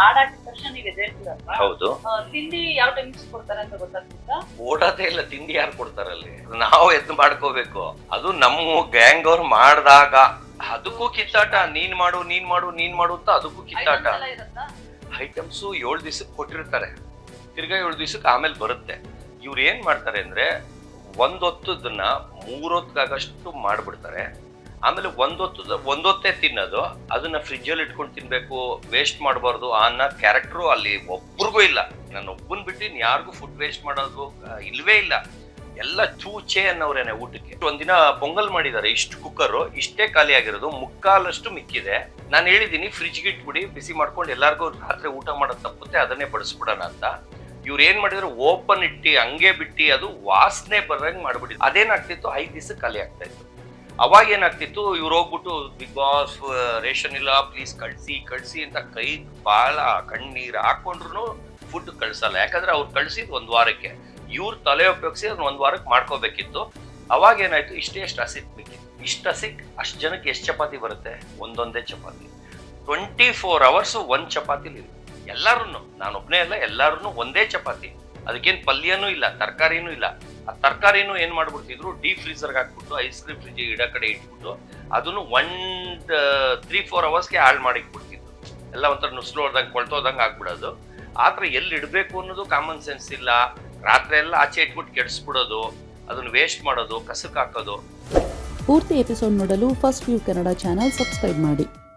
ಹಾಡಾಕಿದ ತಕ್ಷಣ ನೀವು ಎದ್ದೇಳ್ತೀರಲ್ವಾ ಹೌದು. ತಿಂಡಿ ಯಾವ ಟೈಮ್ಸ್ ಕೊಡ್ತಾರೆ ಅಂತ ಗೊತ್ತಾಗ್ತಿತ್ತ? ಓಡೋದೇ ಇಲ್ಲ ತಿಂಡಿ ಯಾರು ಕೊಡ್ತಾರಲ್ಲಿ ನಾವು ಎದ್ದು ಮಾಡ್ಕೋಬೇಕು. ಅದು ನಮ್ಮ ಗ್ಯಾಂಗ್ ಅವ್ರು ಮಾಡಿದಾಗ ಅದಕ್ಕೂ ಕಿತ್ತಾಟ. ನೀನ್ ಮಾಡು ನೀನ್ ಮಾಡು ನೀನ್ ಮಾಡು ಅಂತ ಅದಕ್ಕೂ ಕಿತ್ತಾಟ. ಐಟಮ್ಸು ಏಳು ದಿವಸಕ್ಕೆ ಕೊಟ್ಟಿರ್ತಾರೆ. ತಿರ್ಗಾ ಏಳು ದಿವಸಕ್ಕೆ ಆಮೇಲೆ ಬರುತ್ತೆ. ಇವ್ರು ಏನ್ ಮಾಡ್ತಾರೆ ಅಂದ್ರೆ ಒಂದೊತ್ತದನ್ನ ಮೂರೊತ್ತಾಗಷ್ಟು ಮಾಡ್ಬಿಡ್ತಾರೆ. ಆಮೇಲೆ ಒಂದೊತ್ತು, ಒಂದೊತ್ತೇ ತಿನ್ನೋದು, ಅದನ್ನ ಫ್ರಿಜ್ಜಲ್ಲಿ ಇಟ್ಕೊಂಡು ತಿನ್ಬೇಕು ವೇಸ್ಟ್ ಮಾಡಬಾರ್ದು ಅನ್ನೋ ಕ್ಯಾರೆಕ್ಟ್ರು ಅಲ್ಲಿ ಒಬ್ರಿಗೂ ಇಲ್ಲ. ನಾನು ಒಬ್ಬನ್ ಬಿಟ್ಟು ಇನ್ ಯಾರಿಗೂ ಫುಡ್ ವೇಸ್ಟ್ ಮಾಡೋದು ಇಲ್ವೇ ಇಲ್ಲ. ಎಲ್ಲ ಚೂಚೆ ಅನ್ನೋರೇನೆ ಊಟಕ್ಕೆ. ಒಂದಿನ ಪೊಂಗಲ್ ಮಾಡಿದ್ದಾರೆ ಇಷ್ಟು ಕುಕ್ಕರು ಇಷ್ಟೇ ಖಾಲಿ ಆಗಿರೋದು, ಮುಕ್ಕಾಲಷ್ಟು ಮಿಕ್ಕಿದೆ. ನಾನು ಹೇಳಿದ್ದೀನಿ ಫ್ರಿಜ್ಗೆ ಇಟ್ಬಿಡಿ, ಬಿಸಿ ಮಾಡ್ಕೊಂಡು ಎಲ್ಲಾರ್ಗೂ ರಾತ್ರಿ ಊಟ ಮಾಡೋದು ತಪ್ಪುತ್ತೆ, ಅದನ್ನೇ ಬಡಿಸ್ಬಿಡೋಣ ಅಂತ. ಇವ್ರು ಏನ್ ಮಾಡಿದ್ರು ಓಪನ್ ಇಟ್ಟಿ, ಹಂಗೆ ಬಿಟ್ಟಿ, ಅದು ವಾಸನೆ ಬರಂಗ್ ಮಾಡ್ಬಿಟ್ಟಿದ್ರು. ಅದೇನಾಗ್ತಿತ್ತು ಐದು ದಿವಸ ಖಾಲಿ ಆಗ್ತಾ ಇತ್ತು. ಅವಾಗ ಏನಾಗ್ತಿತ್ತು, ಇವ್ರು ಹೋಗ್ಬಿಟ್ಟು, ಬಿಗ್ ಬಾಸ್ ರೇಷನ್ ಇಲ್ಲ, ಪ್ಲೀಸ್ ಕಳ್ಸಿ ಕಳ್ಸಿ ಅಂತ ಕೈ, ಬಾಳ, ಕಣ್ಣೀರ್ ಹಾಕೊಂಡ್ರು ಫುಡ್ ಕಳ್ಸಲ್ಲ. ಯಾಕಂದ್ರೆ ಅವ್ರು ಕಳ್ಸಿದ್ ಒಂದ್ ವಾರಕ್ಕೆ. ಇವ್ರ ತಲೆ ಉಪಯೋಗಿಸಿ ಅದನ್ನ ಒಂದ್ ವಾರಕ್ಕೆ ಮಾಡ್ಕೋಬೇಕಿತ್ತು. ಅವಾಗ ಏನಾಯ್ತು, ಇಷ್ಟೇ ಎಷ್ಟು ಹಸಿಕ್ ಬೇಕಿತ್ತು ಇಷ್ಟು ಹಸಿಕ್ ಅಷ್ಟು ಜನಕ್ಕೆ ಎಷ್ಟು ಚಪಾತಿ ಬರುತ್ತೆ? ಒಂದೊಂದೇ ಚಪಾತಿ. ಟ್ವೆಂಟಿ ಫೋರ್ ಅವರ್ಸ್ ಒಂದ್ ಚಪಾತಿಲಿ ಎಲ್ಲಾರು ನಾನೊಬ್ನೇ ಅಲ್ಲ ಎಲ್ಲಾರು ಒಂದೇ ಚಪಾತಿ. ಅದಕ್ಕೇನು ಪಲ್ಯನೂ ಇಲ್ಲ, ತರಕಾರಿನೂ ಇಲ್ಲ. ಆ ತರಕಾರಿನೂ ಏನು ಮಾಡ್ಬಿಡ್ತಿದ್ರು ಡೀಪ್ ಫ್ರೀಸರ್ಗೆ ಹಾಕ್ಬಿಟ್ಟು ಐಸ್ ಕ್ರೀಮ್ ಫ್ರಿಜ್ ಇಡ ಕಡೆ ಇಟ್ಬಿಟ್ಟು, ಅದನ್ನು ಒನ್ ತ್ರೀ ಫೋರ್ ಅವರ್ಸ್ಗೆ ಹಾಳು ಮಾಡಿ ಬಿಡ್ತಿದ್ರು ಎಲ್ಲ ಒಂಥರ ನುಸ್ಲು ಹೊಡ್ದಂಗೆ ಕೊಳ್ತೋದಂಗೆ ಆ ಆತರ ಎಲ್ಲಿ ಇಡಬೇಕು ಅನ್ನೋದು ಕಾಮನ್ ಸೆನ್ಸ್ ಇಲ್ಲ. ರಾತ್ರಿ ಎಲ್ಲ ಆಚೆ ಇಟ್ಬಿಟ್ಟು ಕೆಡಿಸ್ಬಿಡೋದು, ಅದನ್ನ ವೇಸ್ಟ್ ಮಾಡೋದು ಕಸಕ್ಕೆ ಹಾಕೋದು. ಪೂರ್ತಿ ಎಪಿಸೋಡ್ ನೋಡಲು first view Kannada channel subscribe ಮಾಡಿ.